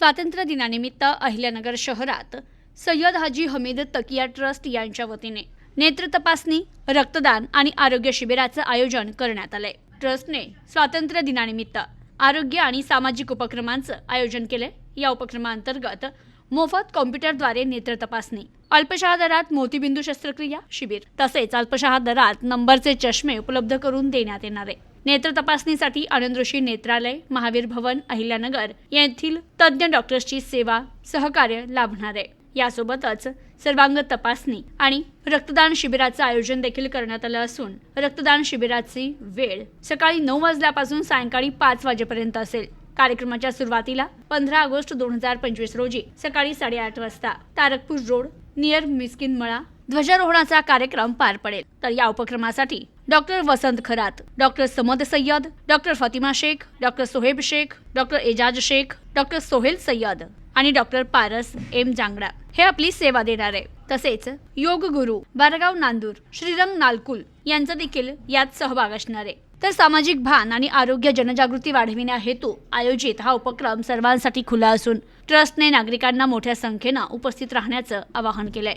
स्वातंत्र्य दिनानिमित्त अहिल्यानगर शहरात सय्यद हाजी हमीद तकिया ट्रस्ट यांच्या वतीने नेत्र तपासणी रक्तदान आणि आरोग्य शिबिराचं आयोजन करण्यात आलंय. ट्रस्टने स्वातंत्र्य दिनानिमित्त आरोग्य आणि सामाजिक उपक्रमांचं आयोजन केले या उपक्रमांतर्गत मोफत कॉम्प्युटरद्वारे नेत्र तपासणी अल्पशहा दरात मोतीबिंदू शस्त्रक्रिया शिबिर तसेच अल्पशहा दरात नंबरचे चष्मे उपलब्ध करून देण्यात येणार आहे. नेत्र तपासणीसाठी आनंदऋषी नेत्रालय महावीर भवन अहिल्यानगर येथील तज्ज्ञ डॉक्टर्सची सेवा सहकार्य लाभणार आहे. यासोबतच सर्वांग तपासणी आणि रक्तदान शिबिराचं आयोजन देखील करण्यात आलं असून रक्तदान शिबिराची वेळ सकाळी नऊ वाजल्यापासून सायंकाळी पाच वाजेपर्यंत असेल. कार्यक्रमाच्या सुरुवातीला पंधरा ऑगस्ट दोन हजार पंचवीस रोजी सकाळी साडेआठ वाजता तारकपूर रोड नियर मिस्किन मळा ध्वजारोहणाचा कार्यक्रम पार पडेल. तर या उपक्रमासाठी doctor Vasant Kharat doctor Samad Sayyed doctor Fatima Shaikh doctor Soheb Shaikh doctor Ejaz Shaikh doctor Sohel Sayyed आणि डॉक्टर पारस एम जांगडा हे आपली सेवा देणार आहे. तसेच योग गुरु बारगाव नांदूर श्रीरंग नालकुल यांचा देखील यात सहभाग असणार आहे. तर सामाजिक भान आणि आरोग्य जनजागृती वाढविण्या हेतू आयोजित हा उपक्रम सर्वांसाठी खुला असून ट्रस्टने नागरिकांना मोठ्या संख्येनं उपस्थित राहण्याचं आवाहन केलंय.